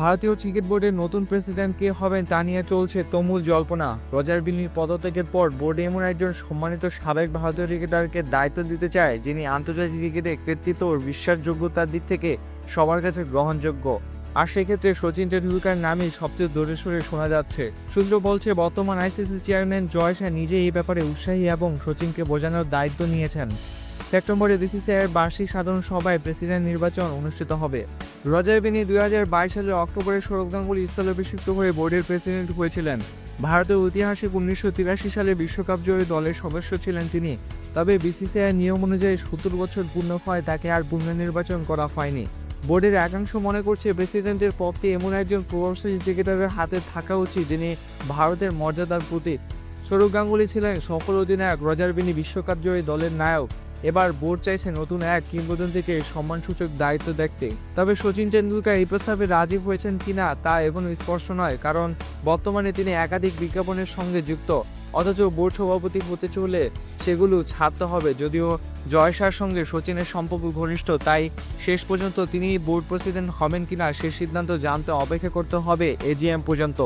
ভারতীয় ক্রিকেট বোর্ডের নতুন প্রেসিডেন্ট কে হবেন তা নিয়ে চলছে তুমুল জল্পনা। রজার বিনির পদত্যাগের পর বোর্ড এমন একজন সম্মানিত সাবেক ভারতীয় ক্রিকেটারকে দায়িত্ব দিতে চায়, যিনি আন্তর্জাতিক ক্রিকেটে কৃতিত্ব ও বিশ্বাসযোগ্যতার দিক থেকে সবার কাছে গ্রহণযোগ্য। আর সেক্ষেত্রে সচিন টেন্ডুলকার নামই সবচেয়ে দূরে সরে শোনা যাচ্ছে। সূত্র বলছে, বর্তমান আইসিসি চেয়ারম্যান জয় শাহ নিজে এই ব্যাপারে উৎসাহী এবং সচিনকে বোঝানোর দায়িত্ব নিয়েছেন। সেপ্টেম্বরে বিসিসিআইয়ের বার্ষিক সাধারণ সভায় প্রেসিডেন্ট নির্বাচন অনুষ্ঠিত হবে। রজার বিনি দুই হাজার বাইশ সালের অক্টোবরে সৌরভ গাঙ্গুলি স্থলাভিষিক্ত হয়ে বোর্ডের প্রেসিডেন্ট হয়েছিলেন। ভারতের ঐতিহাসিক উনিশশো তিরাশি সালে বিশ্বকাপ জয়ী দলের সদস্য ছিলেন তিনি। তবে বিসিসিআই নিয়ম অনুযায়ী সত্তর বছর পূর্ণ হয় তাকে আর পুনর্নির্বাচন করা হয়নি। বোর্ডের একাংশ মনে করছে প্রেসিডেন্টের পদটি এমন একজন প্রভাবশালী ক্রিকেটারের হাতে থাকা উচিত যিনি ভারতের মর্যাদার প্রতীক। সৌরভ গাঙ্গুলি ছিলেন সফল অধিনায়ক রজার বিনি বিশ্বকাপ জয়ী দলের নায়ক এবার বোর্ড চাইছে নতুন এক কিংবদন্তিকে সম্মানসূচক দায়িত্ব দেখতে। তবে সচিন টেন্ডুলকার এই প্রস্তাবে রাজি হয়েছেন কিনা তা এখনও স্পষ্ট নয়, কারণ বর্তমানে তিনি একাধিক বিজ্ঞাপনের সঙ্গে যুক্ত। অথচ বোর্ড সভাপতি হতে চলে সেগুলো ছাড়তে হবে, যদিও জয়সার সঙ্গে সচিনের সম্পর্ক ঘনিষ্ঠ, তাই শেষ পর্যন্ত তিনি বোর্ড প্রেসিডেন্ট হবেন কিনা সে সিদ্ধান্ত জানতে অপেক্ষা করতে হবে এজিএম পর্যন্ত।